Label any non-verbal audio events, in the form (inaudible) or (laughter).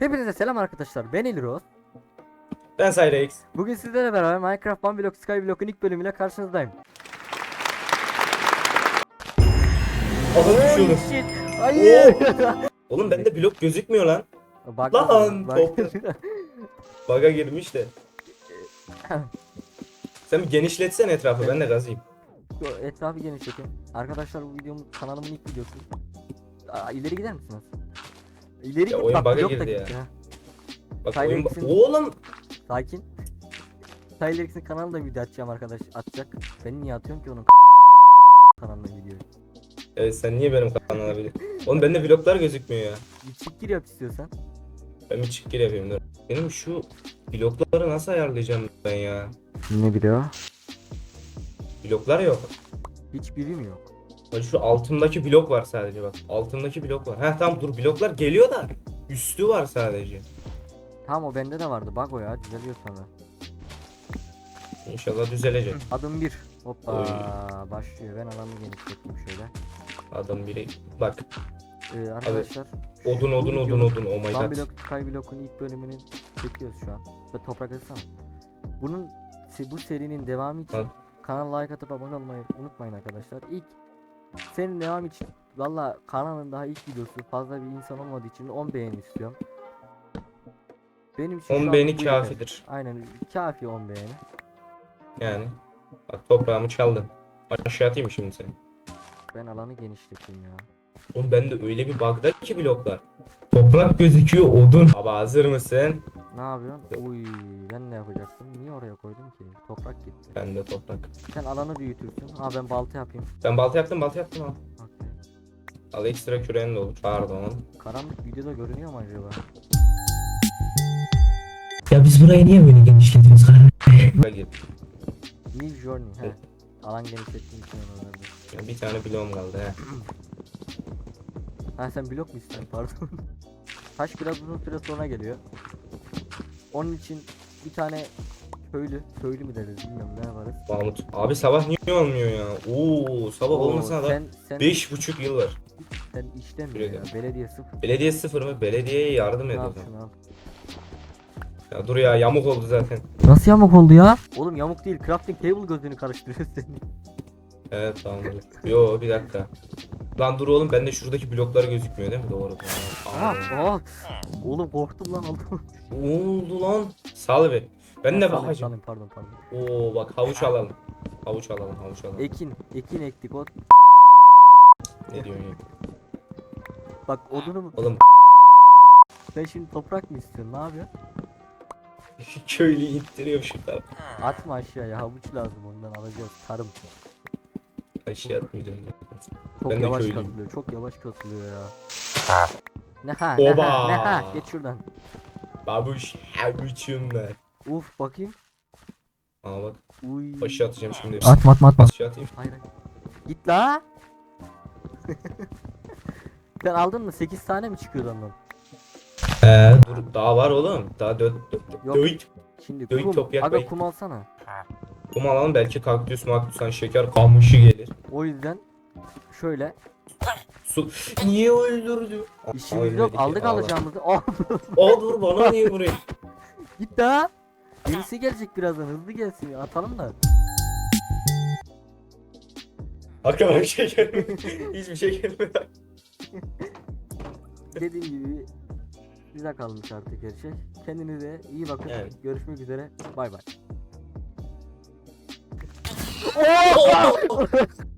Hepinize selam arkadaşlar. Ben Elros. Ben Cyrex. Bugün sizlerle beraber Minecraft One Block Skyblock'un ilk bölümüyle karşınızdayım. Adamı düşürdüm. shit. Hayır. Oğlum bende blok gözükmüyor lan. Bak Lan, bak. Baga girmiş de. (laughs) Sen bir genişletsen etrafı ben de gazayım. Etrafı genişletin. Arkadaşlar bu videomun kanalımın ilk videosu. Aa, ileri gider misiniz? İleri Ya git oyun bak bug'a blok da girdi ya. gitti ha. Bak Cyrex oyun X'in- Oğlum Sakin. Tylex'in kanalında video atacağım arkadaş atacak. Ben niye atıyorum ki onun (laughs) kanalına video? Evet sen niye benim kanalıma bir Oğlum bende bloklar gözükmüyor ya. Bir çık gir yap istiyorsan. Ben bir çık gir yapayım dur. Benim şu blokları nasıl ayarlayacağım ben ya? Ne video? Bloklar yok. Hiç birim yok. Bak şu altımdaki blok var sadece bak. Altımdaki blok var. Heh tamam dur bloklar geliyor da üstü var sadece. Tamam o bende de vardı. Bak o ya düzeliyor sonra. İnşallah düzelecek. Adım 1. Hoppa Oy. başlıyor. Ben alanı genişlettim şöyle. Adam biri bak Ee, arkadaşlar odun odun odun odun oh my god. Block Skyblock'un ilk bölümünü çekiyoruz şu an. Ve toprak etsene. Bunun bu serinin devamı için Al. Kanala like atıp abone olmayı unutmayın arkadaşlar. İlk serinin devamı için valla kanalın daha ilk videosu fazla bir insan olmadığı için 10 beğeni istiyorum. Benim için şu 10 an beğeni yeter. kafidir. Aynen kafi 10 beğeni. Yani. Bak toprağımı çaldın. Aşağı atayım şimdi seni? Ben alanı genişleteyim ya. Oğlum bende öyle bir bug'da ki bloklar. Toprak gözüküyor odun. Baba hazır mısın? Ne yapıyorsun? Uy ben ne yapacaktım? Niye oraya koydum ki? Toprak gitti. Bende toprak. Sen alanı büyütürsün. Ha ben balta yapayım. Ben balta yaptım balta yaptım al. Okey. Al ekstra küreğin de olur. Pardon. Karanlık videoda görünüyor mu acaba? Ya biz burayı niye böyle genişletiyoruz kardeşim? New Journey he. Evet. Alan genişlettiğim için onu bir tane bloğum kaldı he. Ha sen blok mu istiyorsun pardon. Taş biraz uzun süre sonra geliyor. Onun için bir tane köylü, köylü mü deriz bilmiyorum ne yaparız. Mahmut. Abi sabah niye olmuyor ya? Oo sabah Oo, olmasına da sen, sen, 5,5 yıl var. sen işlemiyor Şuraya ya. Belediye sıfır. Belediye sıfır mı? Belediyeye yardım ediyor. şunu al. Ya dur ya yamuk oldu zaten. Nasıl yamuk oldu ya? Oğlum yamuk değil crafting table gözünü karıştırıyor senin. Evet tamam. Yo bir dakika. Lan dur oğlum bende şuradaki bloklar gözükmüyor değil mi? Doğru. Tamam. aha. Oğlum korktum lan aldım. Ne oldu lan? Sal be. Ben de Salayım, bakacağım. salayım, Pardon pardon. Oo bak havuç alalım. Havuç alalım havuç alalım. Ekin, ekin ektik o. Ne diyorsun ya? Bak odunu Oğlum sen şimdi toprak mı istiyorsun? Ne yapıyorsun? (laughs) köylü ittiriyor şuradan. Atma aşağıya havuç lazım ondan alacağız. Tarım. Aşağı atmayacağım. Çok Ben de yavaş köylüyüm. kasılıyor. Çok yavaş kasılıyor ya. Ne ha ne Oba. ha ne ha geç şuradan. Babuş havuçum ben. Uf bakayım. Aa bak Uy. aşağı atacağım şimdi. Atma atma atma. Aşağı atayım. Hayır hayır. Git la. (laughs) Sen aldın mı? 8 tane mi çıkıyordu ondan? Ee, dur daha var oğlum. Daha dört dört Yok. dört. Şimdi Dök, kum. toprak Aga bey. kum alsana. Kum alalım belki kaktüs maktüs hani şeker kamışı gelir. O yüzden şöyle Su. Niye öldürdü? işimiz yok aldık alacağımızı. (laughs) Oh. Aa dur bana niye buraya? Git daha. Birisi gelecek birazdan hızlı gelsin ya, atalım da. Aklıma bir şey gelmedi. Hiçbir şey gelmedi. (laughs) Dediğim gibi size kalmış artık her şey. Kendinize iyi bakın. Evet. Görüşmek üzere. Bay bay. (laughs)